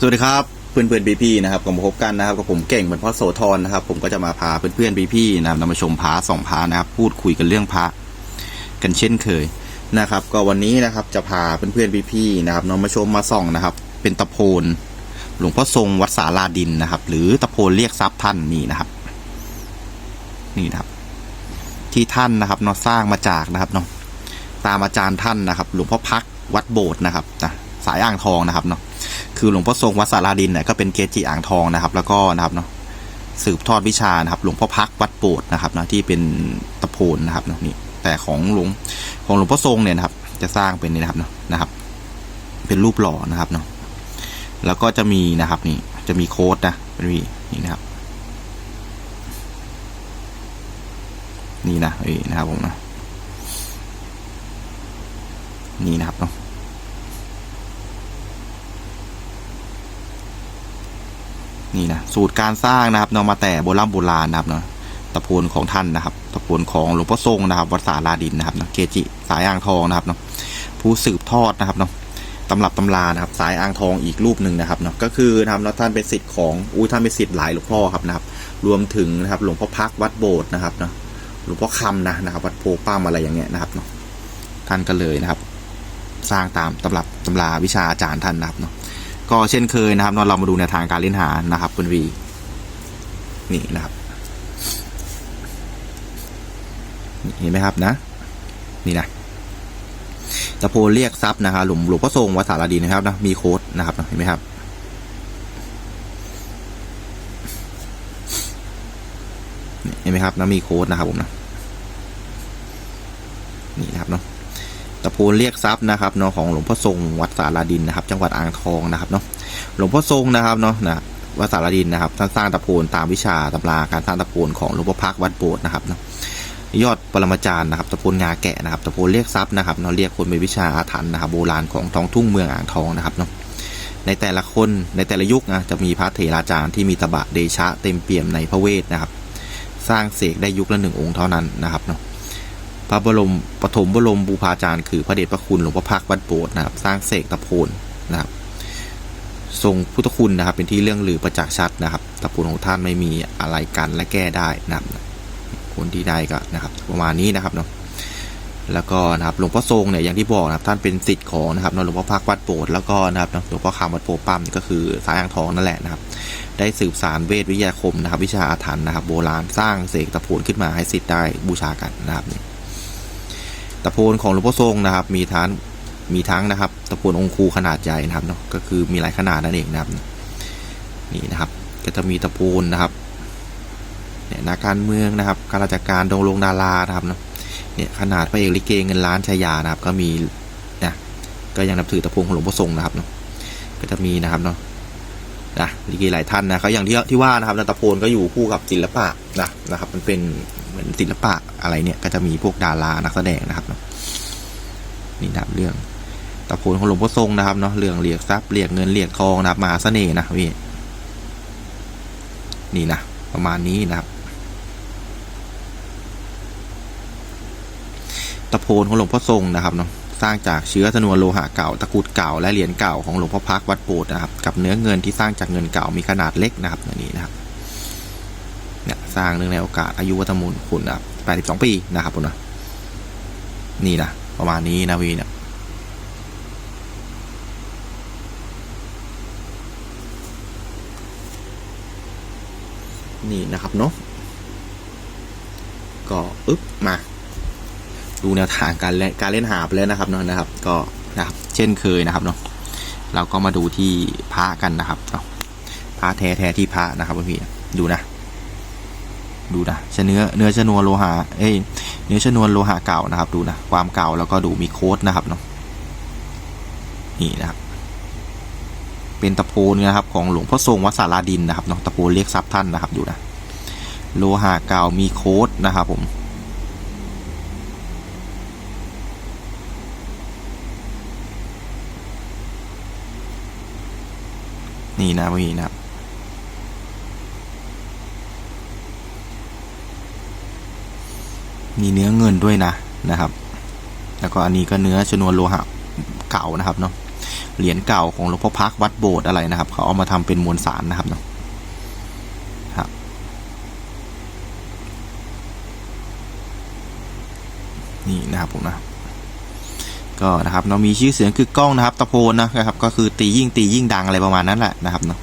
สวัสดีครับเพื่อนเพื่อนพี่ๆนะครับก็มาพบกันนะครับกับผมเก่งเหมือนพ่อโสธรนะครับ ผมก็จะมาพาเพื่อนเพื่อนๆพี่ๆนะครับนำมาชมพระสองพระนะครับ พูดคุยกันเรื่องพระกันเช่นเคยนะครับ ก็วันนี้นะครับจะพาเพื่อนเพื่อนๆพี่ๆนะครับนำมาชมมาส่องนะครับ เป็นตะโพนหลวงพ่อทรงวัดสาลาดินนะครับ หรือตะโพนเรียกทรัพย์ท่านนี่นะครับ นี่นะครับ ที่ท่านนะครับเนาะสร้างมาจากนะครับเนาะตามอาจารย์ท่านนะครับ หลวงพ่อพักวัดโบสถ์นะครับนะสายอ่างทองนะครับเนาะ คือหลวงพ่อทรงวัดสาราดินเนี่ยก็เป็นเกจิอ่างทองนะครับ แล้วก็นะครับเนาะสืบทอดวิชานะครับ หลวงพ่อพักวัดโบสถ์นะครับนะที่เป็นตะโพนนะครับเนาะนี่แต่ของหลวงของหลวงพ่อทรงเนี่ยนะครับ จะสร้างเป็นนี่นะครับเนาะนะครับ เป็นรูปหล่อนะครับเนาะแล้วก็จะมีนะครับนี่จะมีโค้ดนะเป็นวีนี่นะครับ นี่นะเอ้นะครับผมนะนี่นะครับเนาะ นี่นะสูตรการสร้างนะครับเนาะมาแต่โบราณโบราณนะครับเนาะตะโพนของท่านนะครับ ตะโพนของหลวงพ่อทรงนะครับวัดสาลาดินนะครับเนาะเกจิสายอ่างทองนะครับเนาะผู้สืบทอดนะครับเนาะตำรับตำรานะครับ สายอ่างทองอีกรูปหนึ่งนะครับเนาะก็คือนะครับเนาะท่านเป็นศิษย์ของอุ้ยท่านเป็นศิษย์หลายหลวงพ่อครับนะครับ รวมถึงนะครับหลวงพ่อพักวัดโบสถ์นะครับเนาะหลวงพ่อคำนะนะครับ วัดโพป้ามอะไรอย่างเงี้ยนะครับเนาะท่านก็เลยนะครับ สร้างตามตำรับตำราวิชาอาจารย์ท่านนะครับเนาะ ก็เช่นเคยนะครับเรามาดูในวทางการเล่นหานะครับคุณวีนี่นะครับเห็นไหมครับนะ นี่นะตะโพเรียกทรัพย์นะครับหลวงหลวงพ่อทรงวัดสารดีนะครับนะมีโค้ดนะครับเห็นไหมครับเห็นไหมครับนะมีโค้ดนะครับผมนะนี่นะครับเนาะ ตะโพนเรียกทรัพย์นะครับเนาะของหลวงพ่อทรงวัดสารดินนะครับ จังหวัดอ่างทองนะครับเนาะหลวงพ่อทรงนะครับเนาะนะวัดสารดินนะครับท่านสร้างตะโพนตามวิชาตำราการสร้างตะโพนของหลวงพ่อพักวัดโบสถ์นะครับเนาะยอดปรมาจารย์นะครับตะโพนงาแกะนะครับตะโพนเรียกทรัพย์นะครับเนาะเรียกคนเป็นวิชาอาถรรพ์นะครับโบราณของท้องทุ่งเมืองอ่างทองนะครับเนาะในแต่ละคนในแต่ละยุคนะจะมีพระเถราจารย์ที่มีตบะเดชะเต็มเปี่ยมในพระเวทนะครับ สร้างเสกได้ยุคละหนึ่งองค์เท่านั้นนะครับเนาะ พระบรมปฐมบรมบูพาจารย์คือพระเดชพระคุณหลวงพ่อพักวัดโบสถ์นะครับ สร้างเสกตะโพนนะครับ ทรงพุทธคุณนะครับ เป็นที่เรื่องลือประจักษ์ชัดนะครับ ตะโพนของท่านไม่มีอะไรกันและแก้ได้นะครับ คนที่ได้ก็นะครับ ประมาณนี้นะครับเนาะแล้วก็นะครับหลวงพ่อทรงเนี่ยอย่างที่บอกนะครับท่านเป็นศิษย์ของนะครับหลวงพ่อพักวัดโบสถ์แล้วก็นะครับหลวงพ่อขามวัดโพปั้มก็คือสายอ่างทองนั่นแหละนะครับ ได้สืบสารเวทวิทยาคมนะครับ วิชาอาถรรพ์นะครับ โบราณสร้างเสกตะโพนขึ้นมาให้ศิษย์ได้บูชากันนะครับะโพนของหลวงพ่อทรงนะครับ มีทั้งมีทั้งนะครับ ตะโพนองคูขนาดใหญ่นะครับเนาะก็คือมีหลายขนาดนั่นเองนะครับ นี่นะครับ ก็จะมีตะโพนนะครับเนี่ยนักการเมืองนะครับข้าราชการดงลงดารานะครับเนาะเนี่ยขนาดพระเอกลิเกเงินล้านชายานะครับ ก็มีนะก็ยังนับถือตะโพนของหลวงพ่อทรงนะครับเนาะก็จะมีนะครับเนาะนะลิเกหลายท่านนะเขาอย่างที่ที่ว่านะครับตะโพนก็อยู่คู่กับศิลปะนะนะครับ มันเป็นเหมือนศิลปะอะไรเนี่ยก็จะมีพวกดารานักแสดงนะครับเนี่นะเรื่องตะโพนของหลวงพ่อทรงนะครับเนาะเรื่องเหรียกทรัพย์เรียกเงินเหรียกทองนะครับมหาเสน่ห์นะพี่นี่นะประมาณนี้นะครับตะโพนของหลวงพ่อทรงนะครับเนาะสร้างจากเชื้อชนวนโลหะเก่าตะกุดเก่าและเหรียญเก่าของหลวงพ่อพักวัดโบสถ์นะครับ กับเนื้อเงินที่สร้างจากเงินเก่ามีขนาดเล็กนะครับอย่างนี้นะครับเนี่ยสร้างเนื่องในโอกาสอายุวัฒมุนคุณนะครับ82 ปีนะครับผมนะนี่นะ ประมาณนี้นะวีเนี่ยนี่นะครับเนาะก็อึ๊บมา ดูแนวทางการเล่นการเล่นหาไปแล้วนะครับเนาะนะครับ ก็นะครับ เช่นเคยนะครับเนาะเราก็มาดูที่พระกันนะครับเนาะพระแท้แท้ที่พระนะครับพี่ดูนะ ดูนะชเนื้อเนื้อชนวนโลหะเอ้ย เนื้อชนวนโลหะเก่านะครับ ดูนะความเก่าแล้วก็ดูมีโค้ดนะครับเนาะนี่นะครับเป็นตะโพนนะครับของหลวงพ่อทรงวัดสาราดินนะครับเนาะตะโพนเรียกทรัพย์ท่านนะครับดูนะโลหะเก่ามีโค้ดนะครับผมนี่นะพี่นะครับ มีเนื้อเงินด้วยนะนะครับ แล้วก็อันนี้ก็เนื้อชนวนโลหะเก่านะครับเนาะเหรียญเก่าของหลวงพ่อพักวัดโบสถ์อะไรนะครับ เขาเอามาทำเป็นมวลสารนะครับเนาะครับนี่นะครับผมนะก็นะครับเนามีชื่อเสียงคือกล้องนะครับ ตะโพนนะครับ ก็คือตียิ่งตียิ่งดังอะไรประมาณนั้นแหละนะครับเนาะ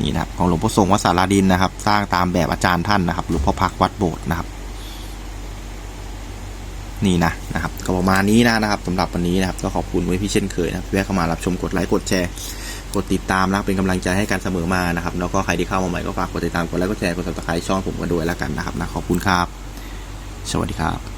นี่นะครับของหลวงพ่อทรงวัดสาราดินนะครับ สร้างตามแบบอาจารย์ท่านนะครับหลวงพ่อพักวัดโบสถ์นะครับ นี่นะนะครับก็ประมาณนี้นะนะครับสำหรับวันนี้นะครับก็ขอบคุณไว้พี่เช่นเคยนะแวะเข้ามารับชมกดไลค์กดแชร์กดติดตามนะเป็นกำลังใจให้กันเสมอมานะครับแล้วก็ใครที่เข้ามาใหม่ก็ฝากกดติดตามกดไลค์กดแชร์กดซับสไครต์ช่องผมกันด้วยแล้วกันนะครับนะขอบคุณครับ สวัสดีครับ